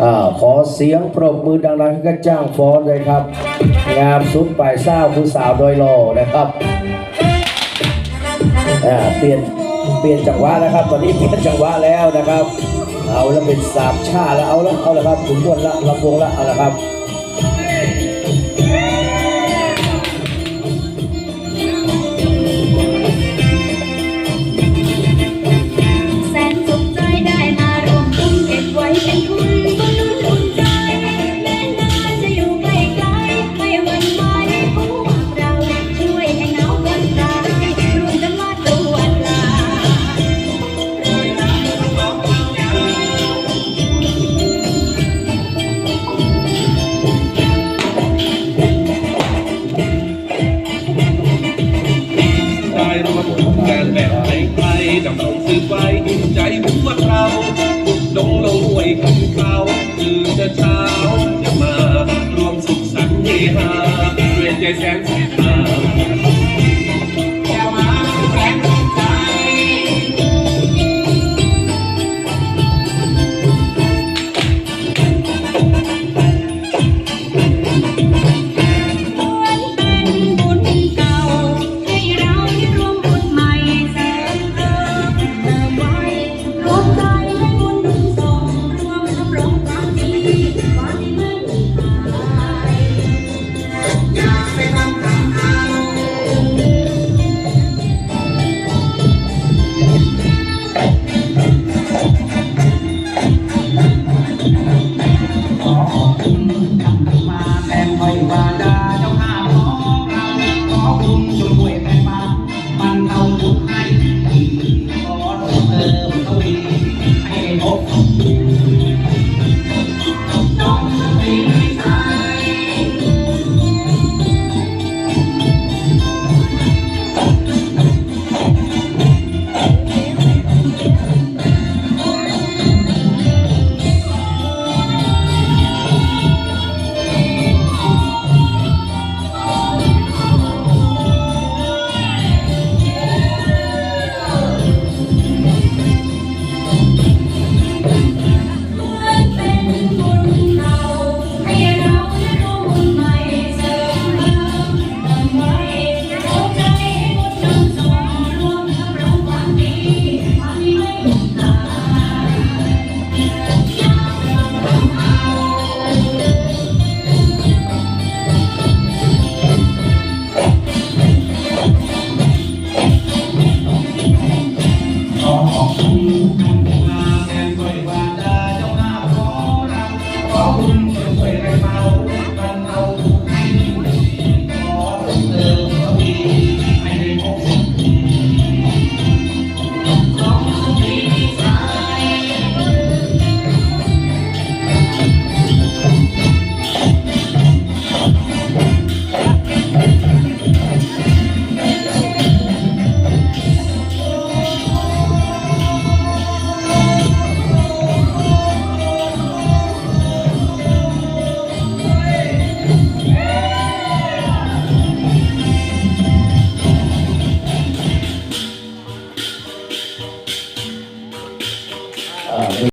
อ่าขอเสียงปรบมือดังๆให้กับจ้างฟ้อนเลยครับ งามสุดปลายเศร้าผู้สาวโดยรอนะครับอ่าเปลี่ยนเปลี่ยนจังหวะนะครับ ตอนนี้เปลี่ยนจังหวะแล้วนะครับ เอาแล้วเป็นสามชาแล้วเอาแล้วเอาแล้วครับถึงวนละลำวงละเอาแล้วครับ สาวจะมารวมสุขสันต์เฮฮาเรียนใจแสน